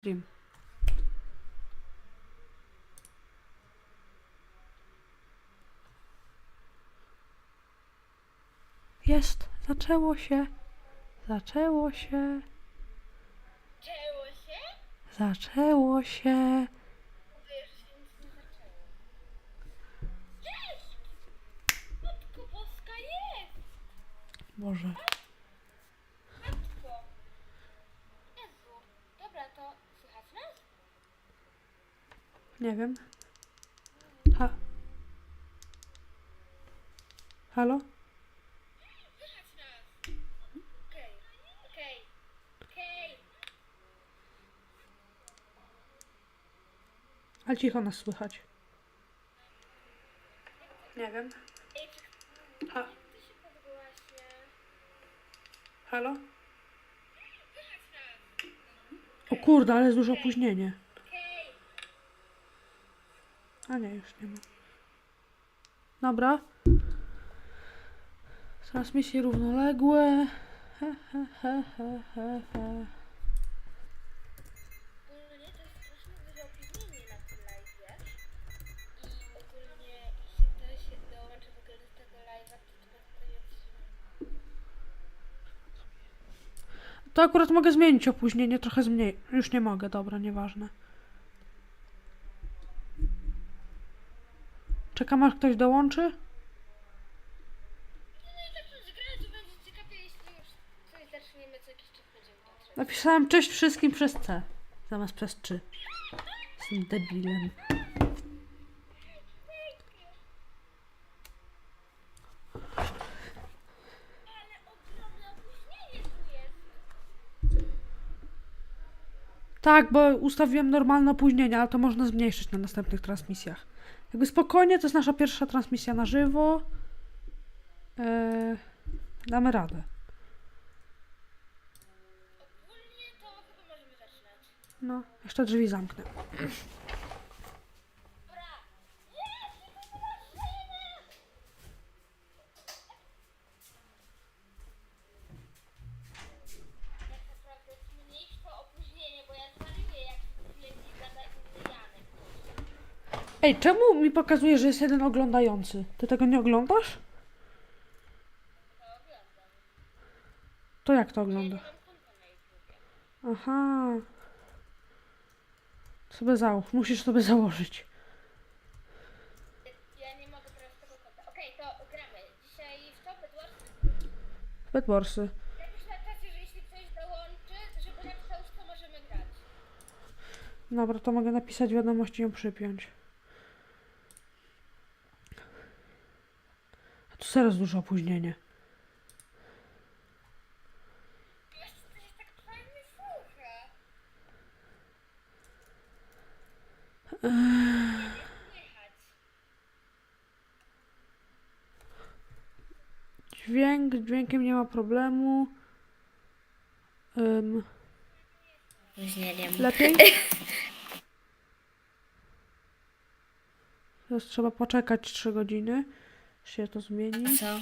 Stream. Jest, zaczęło się. Zaczęło się. Zaczęło się? Zaczęło się. Mówię, że się nic nie zaczęło. Cześć! Matko Boska jest! Boże. Matko! Jezu. Dobra, to słychać nas? Nie wiem. Ha. Halo? Ale cicho nas słychać. Nie wiem. Ha. Halo? O kurde, ale jest duże opóźnienie. A nie, już nie ma. Dobra. Transmisje równoległe. He, he, To akurat mogę zmienić opóźnienie, trochę zmniej. Już nie mogę, dobra, nieważne. Czekam aż ktoś dołączy? No i tak to grać, to będzie ciekawie, jeśli już coś zaczniemy, co jakiś czas będziemy patrzeć. Napisałem cześć wszystkim przez C. Zamiast przez 3. Jestem debilem. Ale ogromne opóźnienie tu jest. Tak, bo ustawiłem normalne opóźnienia, ale to można zmniejszyć na następnych transmisjach. Jakby spokojnie, to jest nasza pierwsza transmisja na żywo. Eee, damy radę. Ogólnie to chyba możemy zaczynać. No, jeszcze drzwi zamknę. Dobra. Jest! Tylko maszyny! Tak naprawdę zmniejsz to opóźnienie, bo ja zwariuję, jak stwierdzi gada inny Janek. Ej, czemu mi pokazuje, że jest jeden oglądający? Ty tego nie oglądasz? To jak to YouTubie. Aha. Sobie załóż, musisz sobie założyć. Ja nie mogę teraz tego konta. Okej, to gramy. Dzisiaj w to Bedwars. Bedwarsy. Napisz na czacie, że jeśli ktoś dołączy, żeby napisał, co możemy grać. Dobra, to mogę napisać wiadomość i ją przypiąć. A tu teraz duże opóźnienie. Tak. Dźwięk, z dźwiękiem nie ma problemu. Opóźnieniem. lepiej? Teraz trzeba poczekać 3 godziny, się to zmieni. Co?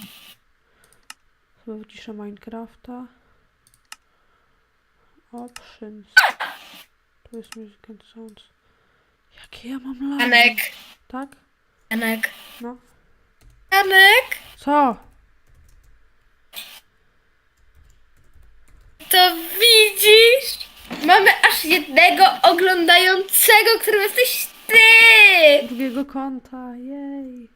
Sobie wyciszę Minecrafta. Options. Tu jest Music and Sounds. Jakie ja mam lagi? Janek. Tak? Janek. No. Janek. Co? To widzisz? Mamy aż jednego oglądającego, którym jesteś ty! Drugiego konta, jej.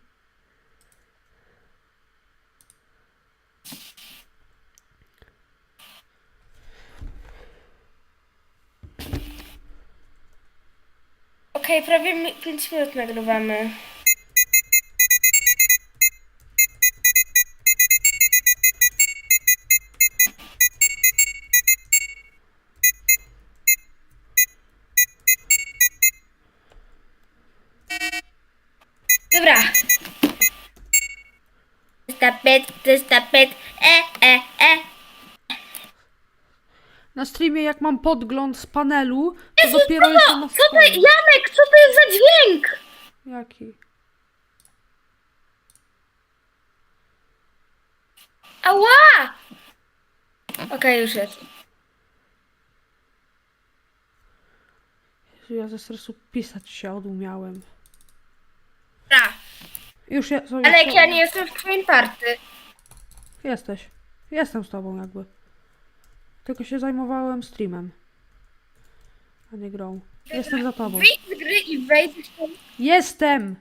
Okej, prawie 5 minut nagrywamy. Dobra. Tapet, tapet. E, e, e. Na streamie jak mam podgląd z panelu, to Jezu, dopiero co jestem na Co to? Janek, co to jest za dźwięk? Jaki? Ała! Okej, już jest. Ja ze stresu pisać się odumiałem. Dobra. Już ja, co, Ale jak ja nie jestem w twoim party. Jesteś. Jestem z tobą jakby. Tylko się zajmowałem streamem. A nie grą. Jestem za tobą. Wyjdź z gry i wejdź. Jestem!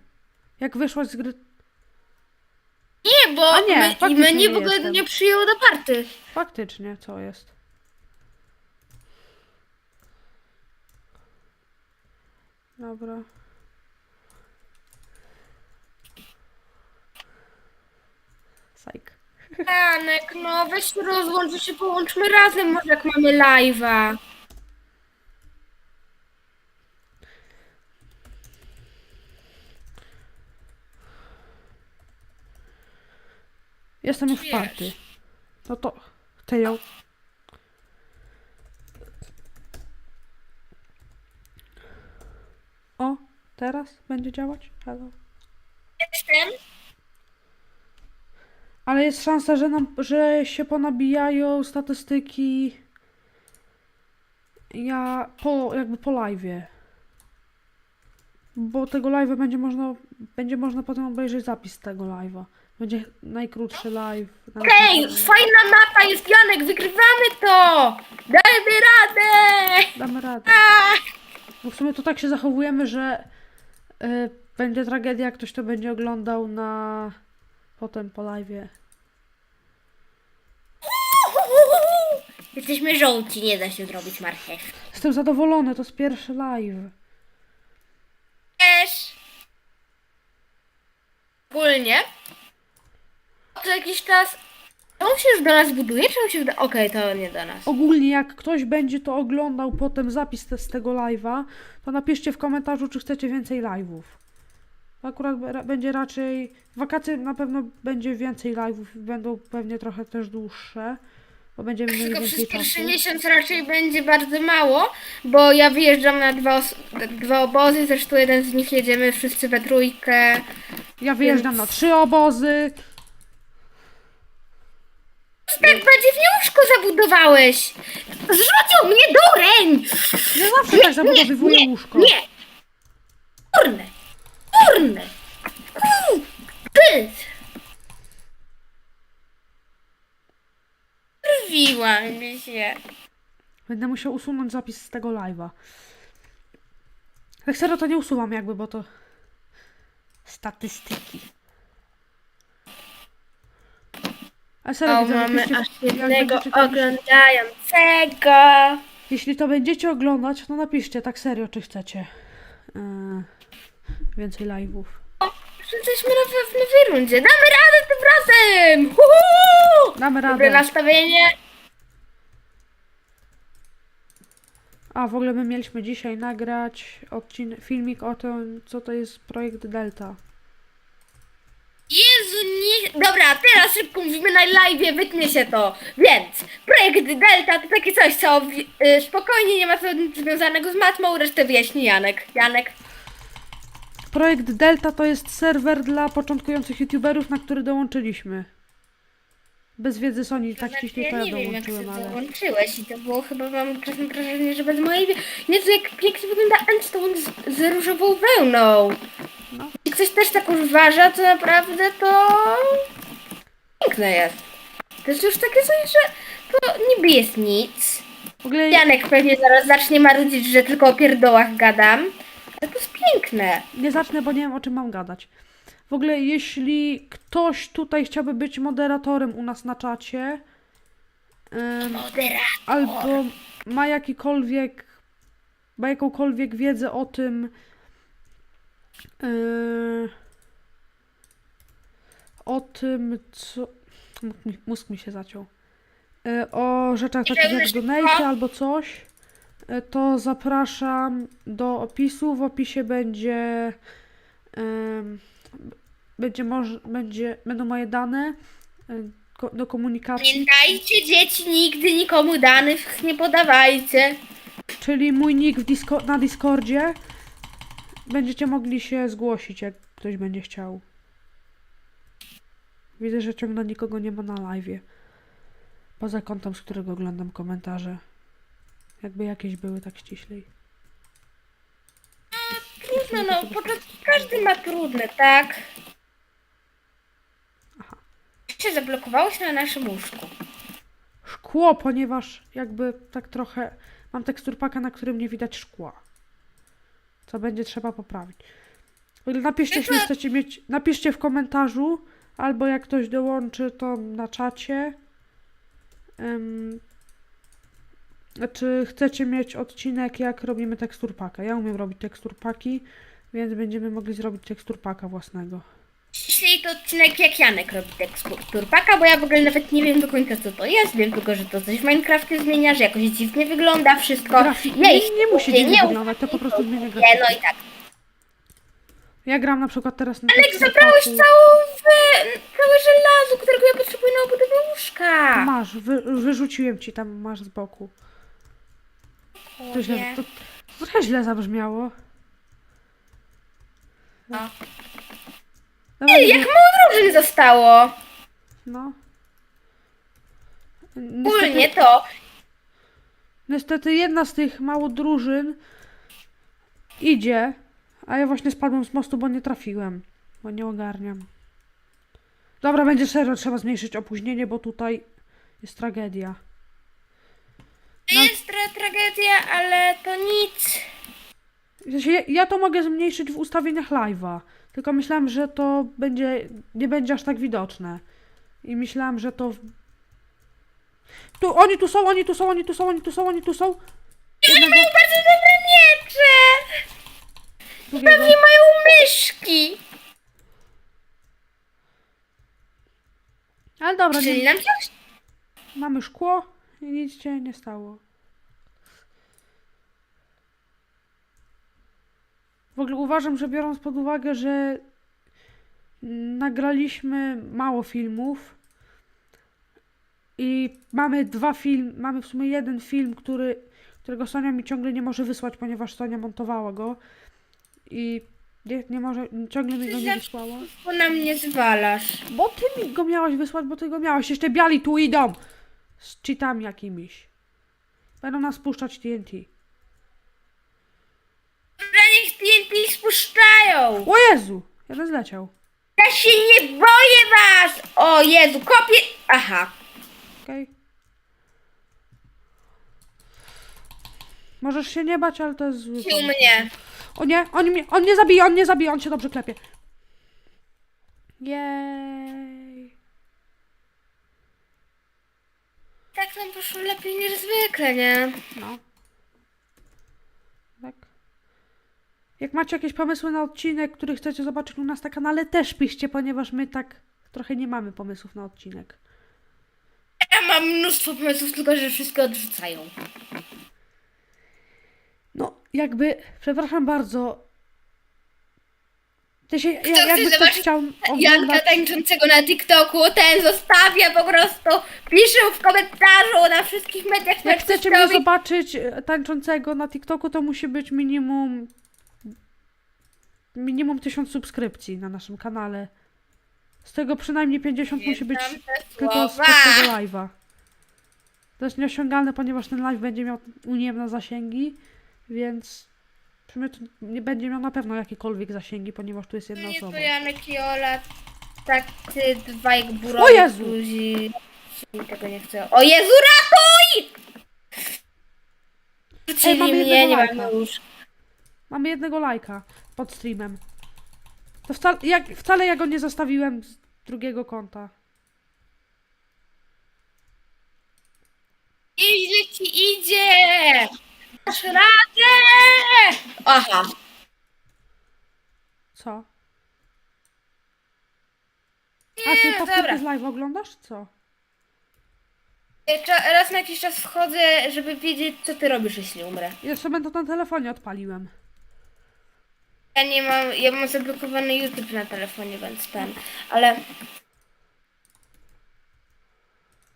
Jak wyszłaś z gry... Nie, bo A nie, i faktycznie w ogóle jestem. nie przyjęło do party. Faktycznie, co jest? Dobra. Sajk. Janek, no weź się rozłącz, że się połączmy razem, może jak mamy live'a. Jestem już w party. No to... Ty ją... O, teraz będzie działać? Halo. Jestem. Ale jest szansa, że, nam, że się ponabijają statystyki. Ja po, jakby po live'ie. Bo tego live'a będzie można, będzie można potem obejrzeć zapis tego live'a. Będzie najkrótszy live. Okej, fajna mapa jest Janek, wygrywamy to! Dajmy radę! Damy radę. Bo w sumie to tak się zachowujemy, że y, będzie tragedia, jak ktoś to będzie oglądał na potem po live'ie. Jesteśmy żółci, nie da się zrobić marchew. Jestem zadowolony, to jest pierwszy live. Też. Ogólnie. To jakiś czas. To on się już do nas buduje, czy on się do... Okej, to nie do nas. Ogólnie jak ktoś będzie to oglądał potem zapis te, z tego live'a, to napiszcie w komentarzu, czy chcecie więcej live'ów. Akurat be- ra- będzie raczej... W wakacje na pewno będzie więcej live'ów, będą pewnie trochę też dłuższe, bo będziemy mieli Tylko więcej przez pierwszy czasu. miesiąc raczej będzie bardzo mało, bo ja wyjeżdżam na dwa, os- dwa obozy, zresztą jeden z nich jedziemy wszyscy we trójkę. Ja wyjeżdżam na trzy obozy. Tak łóżko zabudowałeś! Zrzucił mnie dureń! Ja zawsze tak zabudowywuję nie, łóżko. Nie! Kurne! Kurne! Kur- Pyt! Mi się. Będę musiał usunąć zapis z tego live'a. Tak serio to nie usuwam jakby, bo to... Statystyki. Ale serio, O, widzę, mamy aż jak jednego będziecie to- oglądającego. Jeśli to będziecie oglądać, to napiszcie tak serio, czy chcecie yy, więcej live'ów. Jesteśmy na w nowej rundzie. Damy radę tym razem! Uhu! Damy Dobre radę. nastawienie. A w ogóle my mieliśmy dzisiaj nagrać odcinek, filmik o tym, co to jest projekt Delta. Jezu, nie... Dobra, teraz szybko mówimy na live, wytnie się to. Więc, projekt Delta to takie coś, co wi- y, spokojnie nie ma co nic związanego z matmą, resztę wyjaśni Janek. Janek. Projekt Delta to jest serwer dla początkujących youtuberów, na który dołączyliśmy. Bez wiedzy Sony, tak ściśle to ja Znaczy, nie wiem, jak się dołączyłem, ale... dołączyłeś i to było chyba, mam czasem wrażenie, że bez mojej... wie- Jezu, jak pięknie wygląda Endstone z, z różową wełną. No. I ktoś też tak uważa, to naprawdę to... Piękne jest. To jest już takie coś, że to niby jest nic. W ogóle Janek pewnie zaraz zacznie marudzić, że tylko o pierdołach gadam. Ale to jest piękne. nie zacznę, bo nie wiem o czym mam gadać. W ogóle jeśli ktoś tutaj chciałby być moderatorem u nas na czacie, ym, albo ma jakikolwiek, ma jakąkolwiek wiedzę o tym, yy, o tym, co, mózg mi, się zaciął, yy, o rzeczach takich jak donate albo coś, yy, to zapraszam do opisu, w opisie będzie, ym, będzie, moż, będzie, będą moje dane yy, ko- do komunikacji. Pamiętajcie, dzieci, nigdy nikomu danych nie podawajcie. Czyli mój nick w Disco- na Discordzie. Będziecie mogli się zgłosić, jak ktoś będzie chciał. Widzę, że ciągle nikogo nie ma na live. Poza kątem, z którego oglądam komentarze. Jakby jakieś były tak ściślej. trudno, no, początki każdy ma trudne, tak? Się zablokowałeś na naszym łóżku. Szkło, ponieważ jakby tak trochę mam teksturpaka, na którym nie widać szkła. Co będzie trzeba poprawić. Napiszcie, jeśli chcecie mieć, napiszcie w komentarzu, albo jak ktoś dołączy, to na czacie. Em, czy chcecie mieć odcinek, jak robimy teksturpaka? Ja umiem robić teksturpaki, więc będziemy mogli zrobić teksturpaka własnego. Jeśli to odcinek jak Janek robi teksturpaka, bo ja w ogóle nawet nie wiem do końca co to jest, wiem tylko, że to coś w Minecrafcie zmienia, że jakoś dziwnie wygląda wszystko. Grafik- Ja nie, ich nie musi nie, dziwnie nie wyglądać, to po prostu zmienia Nie, grafikę. no i tak. Ja gram na przykład teraz na Alek, zabrałeś całą, wy... całe żelazo, którego ja potrzebuję na obudowę łóżka. Masz, wy, wyrzuciłem ci tam, masz z boku. To źle, Nie. to, to trochę źle zabrzmiało. No. Dobra, Ej, jak mało drużyn zostało. No. Ogólnie Niestety, to niestety jedna z tych mało drużyn idzie, a ja właśnie spadłem z mostu, bo nie trafiłem. Bo nie ogarniam. Dobra, będzie serio, trzeba zmniejszyć opóźnienie, bo tutaj jest tragedia. No. jest tra- tragedia, ale to nic. W sensie, ja, ja to mogę zmniejszyć w ustawieniach live'a. Tylko myślałem, że to będzie. nie będzie aż tak widoczne. I myślałem, że to. Tu, oni tu są, oni tu są, oni tu są, oni tu są, oni tu są. Oni mają bardzo dobre miecze. Drugiego. Pewnie mają myszki. Ale dobra, Czyli nie, nam coś? mamy szkło i nic się nie stało. W ogóle uważam, że biorąc pod uwagę, że nagraliśmy mało filmów i mamy dwa film, mamy w sumie jeden film, który, którego Sonia mi ciągle nie może wysłać, ponieważ Sonia montowała go i nie, nie może, ciągle mi go nie wysłała. Bo na mnie zwalasz. Bo ty mi go miałaś wysłać, bo ty go miałaś. Jeszcze biali tu idą. Z cheatami jakimiś. Będą nas puszczać TNT. Dobra, niech TNT spuszczają. O Jezu! Jeden zleciał. Ja się nie boję was. O Jezu, kopię. Aha. Okej. Możesz się nie bać, ale to jest zły Sił pomysł. mnie. O nie, on mnie, on nie zabije, on nie zabije, on się dobrze klepie. Jej. Tak nam poszło lepiej niż zwykle, nie? No. Tak. Jak macie jakieś pomysły na odcinek, który chcecie zobaczyć u nas na kanale, też piszcie, ponieważ my tak trochę nie mamy pomysłów na odcinek. Ja mam mnóstwo pomysłów, tylko że wszystko odrzucają. No, jakby, przepraszam bardzo. Ty się, ja, chce jakby ktoś zobaczyć chciał Janka oglądać... tańczącego na TikToku, ten zostawia po prostu, pisze w komentarzu na wszystkich mediach Jak chcecie mnie zobaczyć e, tańczącego na TikToku, to musi być minimum... Minimum 1000 subskrypcji na naszym kanale. Z tego przynajmniej 50 musi być tylko z tego live'a. To jest nieosiągalne, ponieważ ten live będzie miał ujemne zasięgi, więc to nie będzie miał na pewno jakiekolwiek zasięgi, ponieważ tu jest jedna Nie to osoba. Janek i Ola, tak ty dwaj O Jezu! którzy tego nie chcę. O Jezu, ratuj! Rzucili mamy mnie, jednego nie lajka. mamy już. Mamy jednego lajka pod streamem. To wcale, jak, wcale ja go nie zostawiłem z drugiego konta. Idzie ci idzie! Masz radę! Aha. Co? A ty Nie, powtórkę dobra. z live oglądasz? Co? Ja cza- Raz na jakiś czas wchodzę, żeby wiedzieć, co ty robisz, jeśli umrę. Sobie to na telefonie odpaliłem. Ja nie mam, ja mam zablokowany YouTube na telefonie, więc ten, ale...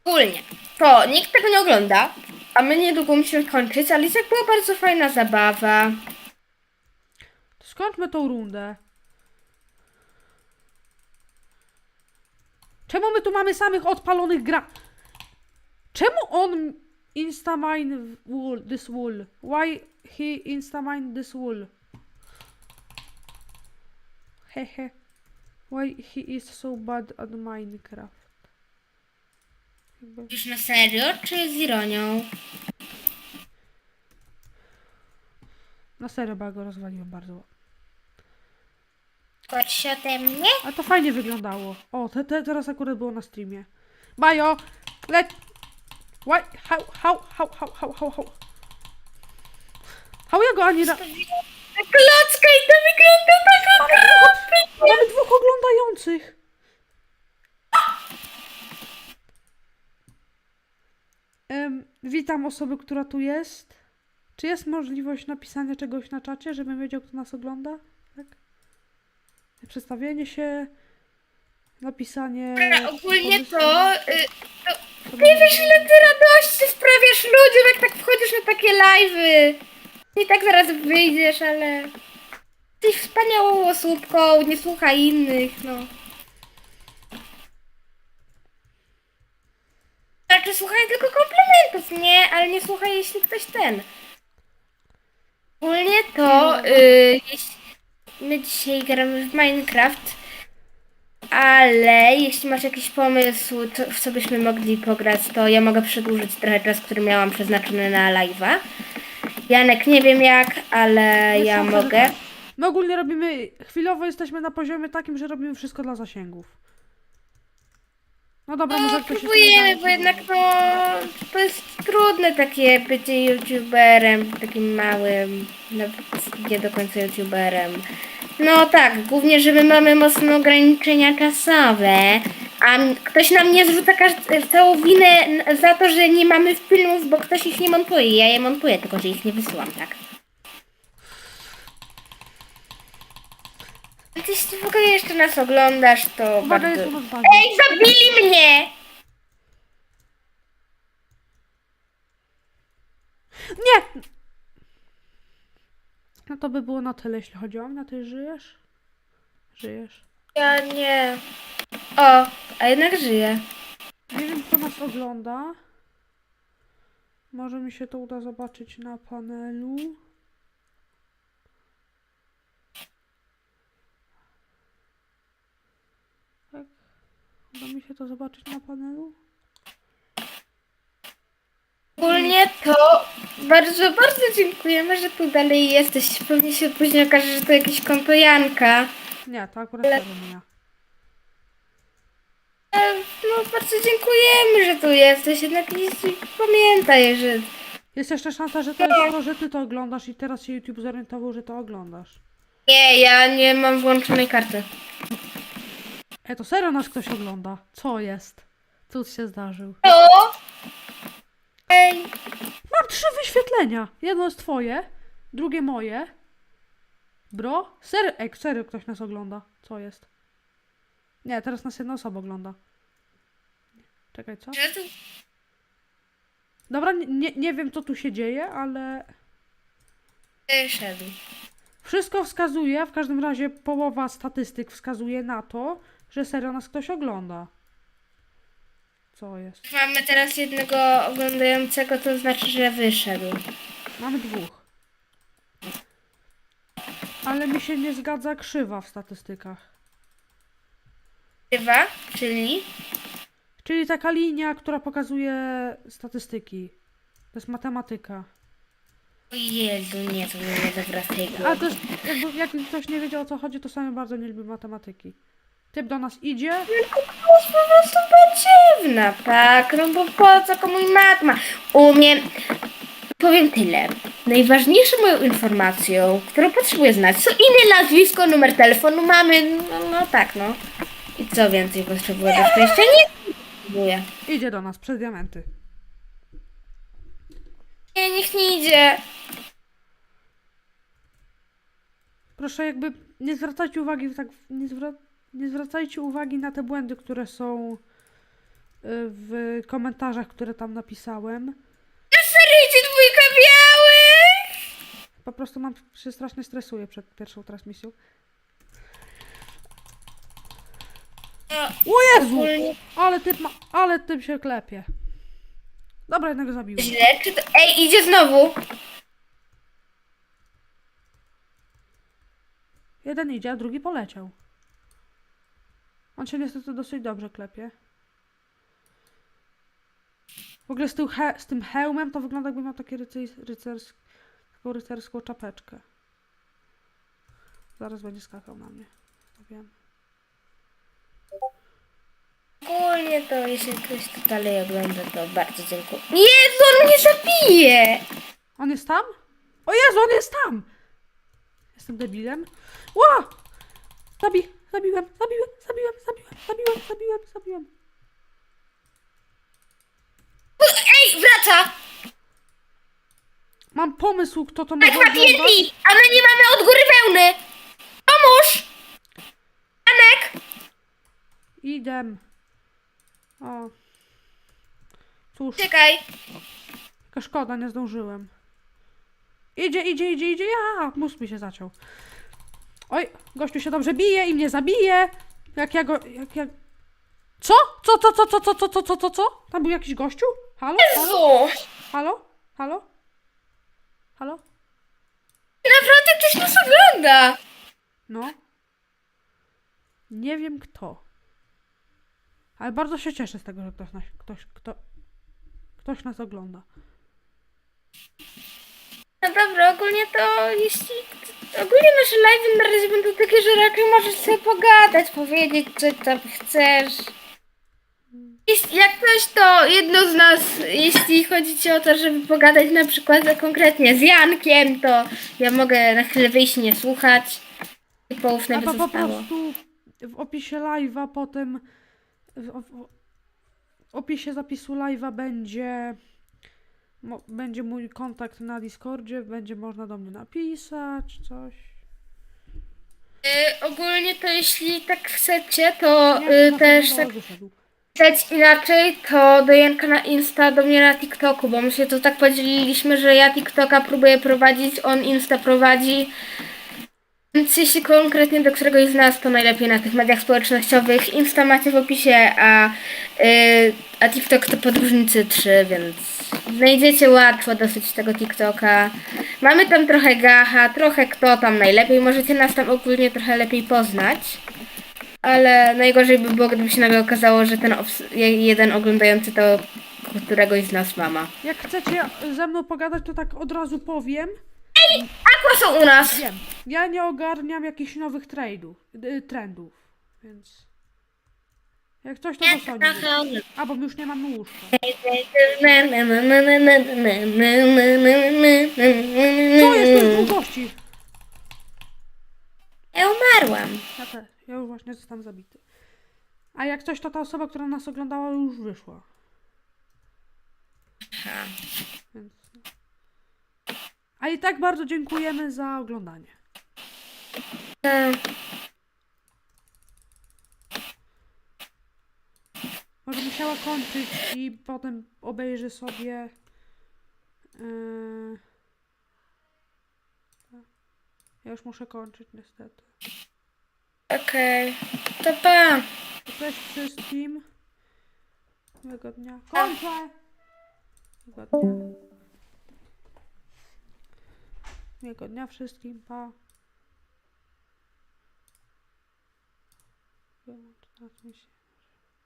Ogólnie, to nikt tego nie ogląda, a my niedługo musimy kończyć, ale i była bardzo fajna zabawa. Skończmy tą rundę. Czemu my tu mamy samych odpalonych gra... Czemu on instamine wool, this wool? Why he instamine this wool? Hehe. Why he is so bad at Minecraft? Jakby... Na serio, czy z ironią? Na serio, bo ja go rozwaliłem bardzo. Gorszy ode mnie? A to fajnie wyglądało. O, te, te, teraz akurat było na streamie. Majo! Let... Why? How, how, how, how, how, how, how? How ja go ani na... Klocka i to wygląda tak Mamy dwóch oglądających! Em, witam osobę, która tu jest. Czy jest możliwość napisania czegoś na czacie, żebym wiedział, kto nas ogląda? Tak? Przedstawienie się, napisanie... Dobra, ogólnie to... Y, To nie wiesz ile ty radości sprawiasz ludziom, jak tak wchodzisz na takie live'y. I tak zaraz wyjdziesz, ale... Jesteś wspaniałą osóbką, nie słuchaj innych, no. Znaczy słuchaj tylko komplementów, nie? Ale nie słuchaj jeśli ktoś ten. Ogólnie to... Y, jeśli my dzisiaj gramy w Minecraft, ale jeśli masz jakiś pomysł, w co byśmy mogli pograć, to ja mogę przedłużyć trochę czas, który miałam przeznaczony na live'a. Janek, nie wiem jak, ale ja mogę. My ogólnie robimy, chwilowo jesteśmy na poziomie takim, że robimy wszystko dla zasięgów. No dobra, może No, ktoś się próbujemy, bo jednak no, to jest trudne takie bycie youtuberem, takim małym, nawet nie do końca youtuberem. No tak, głównie, że my mamy mocne ograniczenia czasowe, a m- ktoś nam nie zrzuca każ- całą winę n- za to, że nie mamy filmów, bo ktoś ich nie montuje. Ja je montuję, tylko że ich nie wysyłam, tak? Jeśli w ogóle jeszcze nas oglądasz, to bardzo... Ej, zabili mnie! Nie! No to by było na tyle, jeśli chodzi o mnie. Ty żyjesz? Żyjesz. Ja nie. O, a jednak żyję. Nie wiem, kto nas ogląda. Może mi się to uda zobaczyć na panelu. Uda mi się to zobaczyć na panelu? Ogólnie to bardzo, bardzo dziękujemy, że tu dalej jesteś. Pewnie się później okaże, że to jakieś konto Janka. Nie, to akurat serio nie ja. E, No, bardzo dziękujemy, że tu jesteś. Jednak nie pamiętaj, że... Jest jeszcze szansa, że to jest to, że ty to oglądasz i teraz się YouTube zorientował, że to oglądasz. Nie, ja nie mam włączonej karty. E, to serio nas ktoś ogląda. Co jest? Cud się zdarzył. To? Ej, Mam trzy wyświetlenia. Jedno jest twoje, drugie moje. Bro? Serio, ej, serio ktoś nas ogląda. Co jest? Nie, teraz nas jedna osoba ogląda. Czekaj, co? że tu... Dobra, nie- nie, nie wiem co tu się dzieje, ale Wyszedł. wszystko wskazuje, w każdym razie połowa statystyk wskazuje na to, że serio nas ktoś ogląda. Co jest? Mamy teraz jednego oglądającego, to znaczy, że wyszedł. Mamy dwóch. Ale mi się nie zgadza krzywa w statystykach. Chyba, czyli... Czyli taka linia, która pokazuje statystyki. To jest matematyka. O Jezu, nie, to nie dobra. A to jest, jakby, jakby ktoś nie wiedział o co chodzi, to sami bardzo nie lubi matematyki. Typ do nas idzie. Tylko to jest po prostu badziewna, tak? No bo po co komu matma? Umiem... Powiem tyle. Najważniejszą moją informacją, którą potrzebuję znać, co imię, nazwisko, numer telefonu mamy, no, no tak, no. I co więcej potrzebuję do szczęścia? Nie potrzebuję. Idzie do nas przez diamenty. Nie, niech nie idzie. Proszę jakby nie zwracajcie uwagi tak nie, zwra, nie zwracajcie uwagi na te błędy, które są y, w komentarzach, które tam napisałem. Idzie dwójka białych! Po prostu mam się strasznie stresuję przed pierwszą transmisją. O Jezu! Ale typ ma, ale typ się klepie. Dobra, jednego zabiłem. źle, czy to... Ej, idzie znowu! Jeden idzie, a drugi poleciał. On się niestety dosyć dobrze klepie. W ogóle z, tym he- z tym hełmem to wygląda jakby miał takie rycy- rycers- taką rycerską czapeczkę. Zaraz będzie skakał na mnie. To wiem. Ogólnie to jeśli ktoś to dalej ogląda, to bardzo dziękuję. Jezu, on mnie zabije! On jest tam? O Jezu, on jest tam! Jestem debilem. Ła! Zabi, zabiłem, zabiłem, zabiłem, zabiłem, zabiłem, zabiłem, zabiłem. Ej, wraca! Mam pomysł, kto to Tak, może ma TNT! oglądać. A my nie mamy od góry wełny! Pomóż! Anek! Idę. O. Cóż, Czekaj. jaka szkoda, nie zdążyłem. Idzie, idzie, idzie, idzie. Ja, mózg mi się zaciął. Oj, gościu się dobrze bije i mnie zabije. Jak ja go, jak ja... Co? Co, co, co, co, co, co, co, co, co, co? Tam był jakiś gościu? Halo? Halo? Jezu! Halo? Halo? Halo? Naprawdę ktoś nas ogląda! No. Nie wiem kto. Ale bardzo się cieszę z tego, że ktoś nas, ktoś, kto, ktoś nas ogląda. No dobra, ogólnie to jeśli... Ogólnie nasze live na razie będą takie, że raczej możesz sobie pogadać, powiedzieć co tam chcesz. Jeśli, jak coś, to jedno z nas, jeśli chodzi ci o to, żeby pogadać na przykład konkretnie z Jankiem, to ja mogę na chwilę wyjść i nie słuchać. I poufne A by po, po zostało. prostu w opisie live'a potem w, w, w opisie zapisu live'a będzie będzie mój kontakt na Discordzie, będzie można do mnie napisać coś. Y, ogólnie to jeśli tak chcecie, to y, na też pewno tak wyszedł. Chceć inaczej, to do Janka na Insta, do mnie na TikToku, bo my się to tak podzieliliśmy, że ja TikToka próbuję prowadzić, on Insta prowadzi. Więc jeśli konkretnie do któregoś z nas, to najlepiej na tych mediach społecznościowych. Insta macie w opisie, a, yy, a TikTok to podróżnicy 3, więc znajdziecie łatwo dosyć tego TikToka. Mamy tam trochę gacha, trochę kto tam najlepiej. Możecie nas tam ogólnie trochę lepiej poznać. Ale najgorzej by było, gdyby się nagle okazało, że ten jeden oglądający to któregoś z nas mama. Jak chcecie ze mną pogadać, to tak od razu powiem. Aqua są u nas! Wiem, ja nie ogarniam jakichś nowych trade'ów, y, trendów, więc jak coś to dosłownie. A, bo już nie mam łóżka. Co jest, to jest dwóch gości? Ja umarłam. Ja też, ja już właśnie zostałem zabity. A jak coś, to ta osoba, która nas oglądała już wyszła, więc... A i tak bardzo dziękujemy za oglądanie. Może musiała kończyć i potem obejrzy sobie. Yy... Ja już muszę kończyć niestety. Okej, to pa. Cześć wszystkim. Miłego dnia. Kończę! Miłego dnia. Miłego dnia wszystkim. Pa. Wyłącz transmisję.